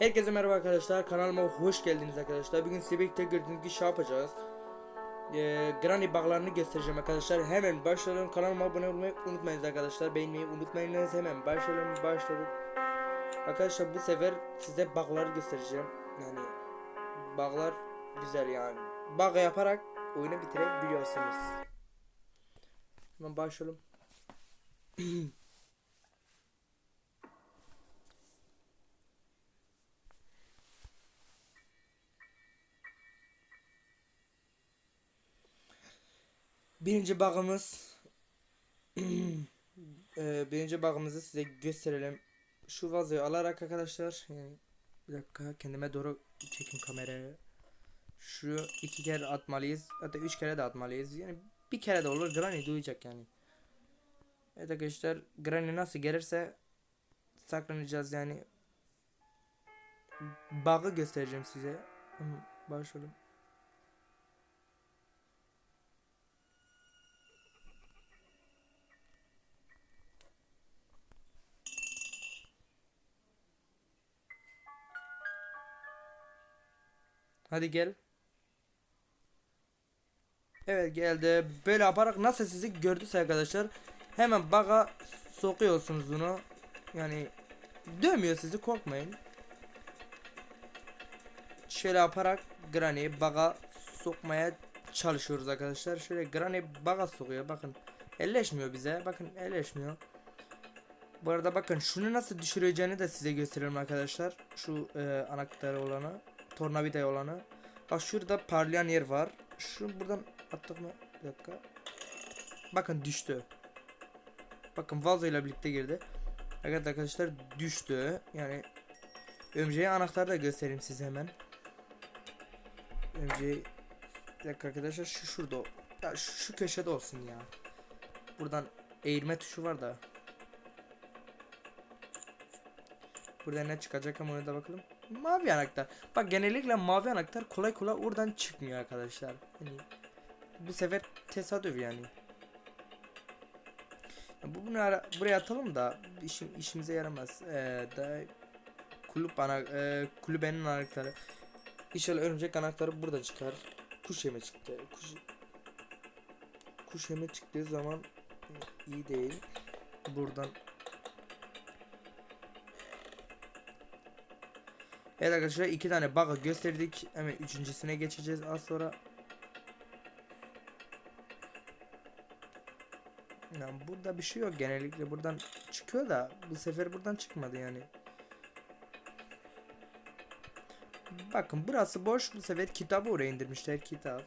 Herkese merhaba arkadaşlar. Kanalıma hoş geldiniz arkadaşlar. Bugün size birlikte gördüğünüz gibi şey yapacağız. Ee, granny bağlarını göstereceğim arkadaşlar. Hemen başlayalım. Kanalıma abone olmayı unutmayınız arkadaşlar. Beğenmeyi unutmayınız. Hemen başlayalım. Başladık. Arkadaşlar bu sefer size bağları göstereceğim. Yani bağlar güzel yani. Bağ yaparak oyunu bitirebiliyorsunuz. Hemen başlayalım. Birinci bağımız Eee, birinci bağımızı size gösterelim. Şu vazoyu alarak arkadaşlar yani bir dakika kendime doğru çekin kamerayı. Şu iki kere atmalıyız. Hatta üç kere de atmalıyız. Yani bir kere de olur Granny duyacak yani. Evet arkadaşlar Granny nasıl gelirse saklanacağız yani. Bağı göstereceğim size. Başlayalım. Hadi gel. Evet geldi. Böyle yaparak nasıl sizi gördüyse arkadaşlar hemen baga sokuyorsunuz bunu. Yani dövmüyor sizi korkmayın. Şöyle yaparak Granny'i baga sokmaya çalışıyoruz arkadaşlar. Şöyle Granny baga sokuyor bakın. Elleşmiyor bize. Bakın elleşmiyor. Bu arada bakın şunu nasıl düşüreceğini de size gösteriyorum arkadaşlar. Şu e, anahtarı olanı. Tornavida olanı. Bak şurada parlayan yer var. Şu buradan attık mı? Bir dakika. Bakın düştü. Bakın vazo ile birlikte girdi. Evet arkadaşlar düştü. Yani ömceği anahtarı da göstereyim size hemen. Ömceği bir dakika arkadaşlar şu şurada. Ya şu, şu köşede olsun ya. Buradan eğilme tuşu var da. Burada ne çıkacak ama ona da bakalım. Mavi anahtar. Bak genellikle mavi anahtar kolay kolay oradan çıkmıyor arkadaşlar. Yani bu sefer tesadüf yani. Ya bu bunu ara- buraya atalım da işim işimize yaramaz. Ee, da kulüp ana e, kulübenin anahtarı. İnşallah örümcek anahtarı burada çıkar. Kuş yeme çıktı. Kuş kuş yeme çıktığı zaman iyi değil. Buradan Evet arkadaşlar iki tane bug'ı gösterdik. Hemen üçüncüsüne geçeceğiz az sonra. Yani burada bir şey yok genellikle buradan çıkıyor da bu sefer buradan çıkmadı yani. Bakın burası boş bu sefer kitabı oraya indirmişler kitap.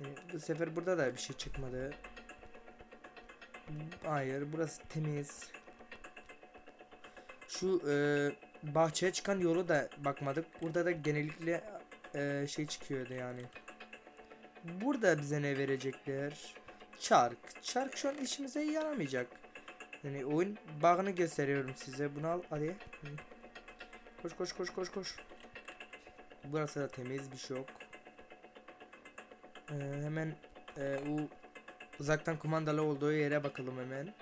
Yani bu sefer burada da bir şey çıkmadı. Hayır burası temiz. Şu e, bahçeye çıkan yolu da bakmadık. Burada da genellikle e, şey çıkıyordu yani. Burada bize ne verecekler? Çark. Çark şu an işimize yaramayacak. Yani oyun bağını gösteriyorum size. Bunu al hadi. Koş koş koş koş koş. Burası da temiz bir şey yok. Ee, hemen e, o uzaktan kumandalı olduğu yere bakalım hemen.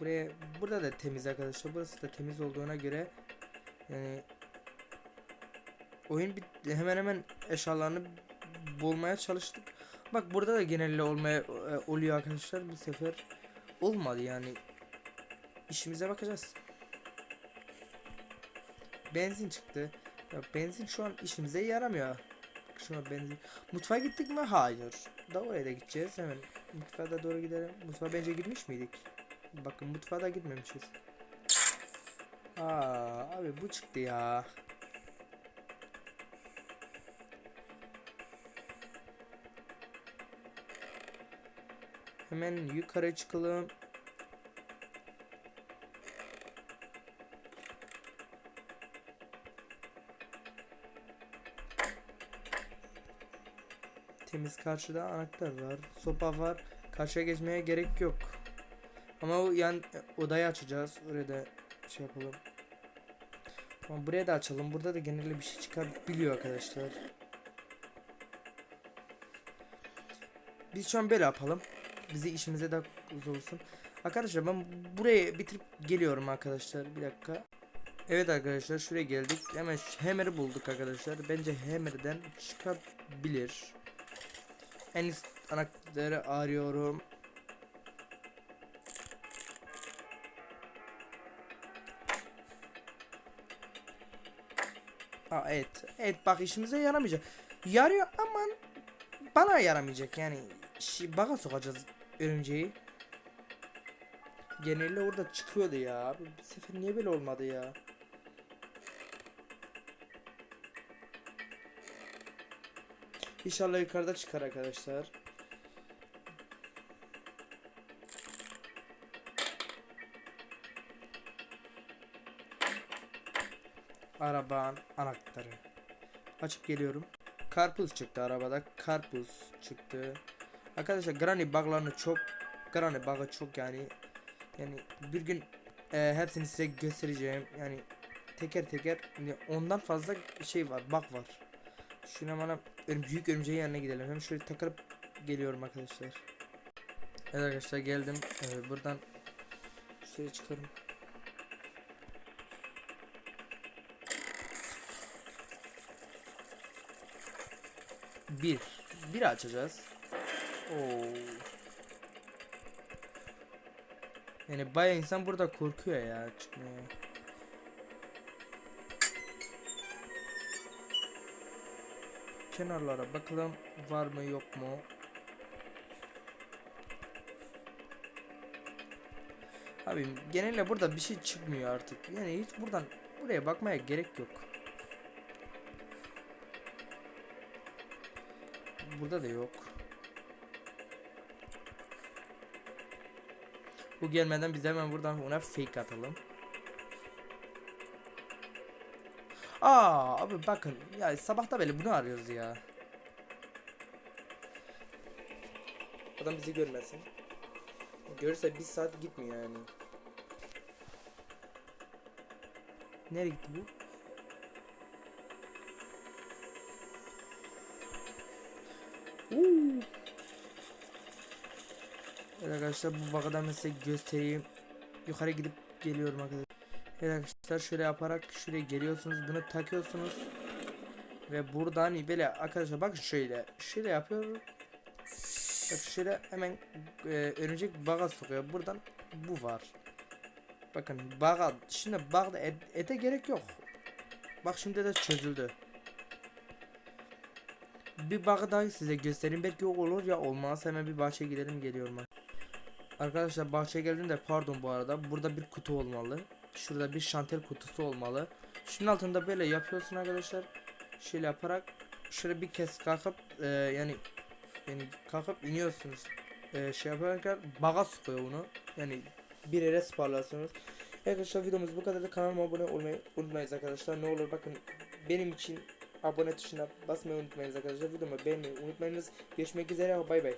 Buraya burada da temiz arkadaşlar. Burası da temiz olduğuna göre yani oyun bit hemen hemen eşyalarını bulmaya çalıştık. Bak burada da genelde olmaya e, oluyor arkadaşlar. Bu sefer olmadı yani. İşimize bakacağız. Benzin çıktı. Ya benzin şu an işimize yaramıyor. Şuna benzin. Mutfağa gittik mi? Hayır. Da oraya da gideceğiz. Hemen mutfağa da doğru gidelim. Mutfağa bence gitmiş miydik? Bakın mutfağa da gitmemişiz. Aa, abi bu çıktı ya. Hemen yukarı çıkalım. Temiz karşıda anahtar var. Sopa var. Karşıya geçmeye gerek yok. Ama o yan odayı açacağız. Oraya da şey yapalım. Tamam buraya da açalım. Burada da genelde bir şey çıkabiliyor arkadaşlar. Biz şu an böyle yapalım. bizi işimize de olsun. Arkadaşlar ben buraya bitirip geliyorum arkadaşlar. Bir dakika. Evet arkadaşlar şuraya geldik. Hemen Hammer'ı bulduk arkadaşlar. Bence Hammer'den çıkabilir. En üst anahtarı arıyorum. Aa, evet. Evet bak işimize yaramayacak. Yarıyor ama bana yaramayacak yani. Şi, baga sokacağız örümceği. Genelde orada çıkıyordu ya. Bu sefer niye böyle olmadı ya? İnşallah yukarıda çıkar arkadaşlar. Arabanın anahtarı. Açıp geliyorum. Karpuz çıktı arabada. Karpuz çıktı. Arkadaşlar granny buglarını çok granny bug'ı çok yani yani bir gün e, hepsini size göstereceğim. Yani teker teker yani ondan fazla şey var, bug var. Şuna bana büyük örümceğin yanına gidelim. Hem şöyle takılıp geliyorum arkadaşlar. Evet arkadaşlar geldim. Ee, buradan şöyle çıkarım. Bir. Bir açacağız. Oo. Yani bayağı insan burada korkuyor ya çıkmaya. Kenarlara bakalım var mı yok mu? Abi genelde burada bir şey çıkmıyor artık. Yani hiç buradan buraya bakmaya gerek yok. Burada da yok. Bu gelmeden biz hemen buradan ona fake atalım. Aa abi bakın ya sabahta böyle bunu arıyoruz ya. Adam bizi görmesin. Görürse bir saat gitmiyor yani. Nereye gitti bu? Uuu. Evet arkadaşlar bu bakadan size göstereyim. Yukarı gidip geliyorum arkadaşlar. Evet arkadaşlar şöyle yaparak şuraya geliyorsunuz bunu takıyorsunuz. Ve buradan böyle arkadaşlar bakın şöyle şöyle yapıyorum. Bak şöyle hemen e, örümcek baga sokuyor. Buradan bu var. Bakın baga şimdi bagda et, ete gerek yok. Bak şimdi de çözüldü. Bir bağı daha size göstereyim. Belki o olur ya olmaz. Hemen bir bahçeye gidelim geliyorum ben. Arkadaşlar bahçeye geldim de pardon bu arada. Burada bir kutu olmalı. Şurada bir şantel kutusu olmalı. Şunun altında böyle yapıyorsun arkadaşlar. Şöyle yaparak şöyle bir kez kalkıp e, yani yani kalkıp iniyorsunuz. E, şey yaparken baga sokuyor bunu. Yani bir yere ısmarlarsınız. Arkadaşlar videomuz bu kadar da kanalıma abone olmayı unutmayınız arkadaşlar. Ne olur bakın benim için abone tuşuna basmayı unutmayınız arkadaşlar. Videomu beğenmeyi unutmayınız. Görüşmek üzere bay bay.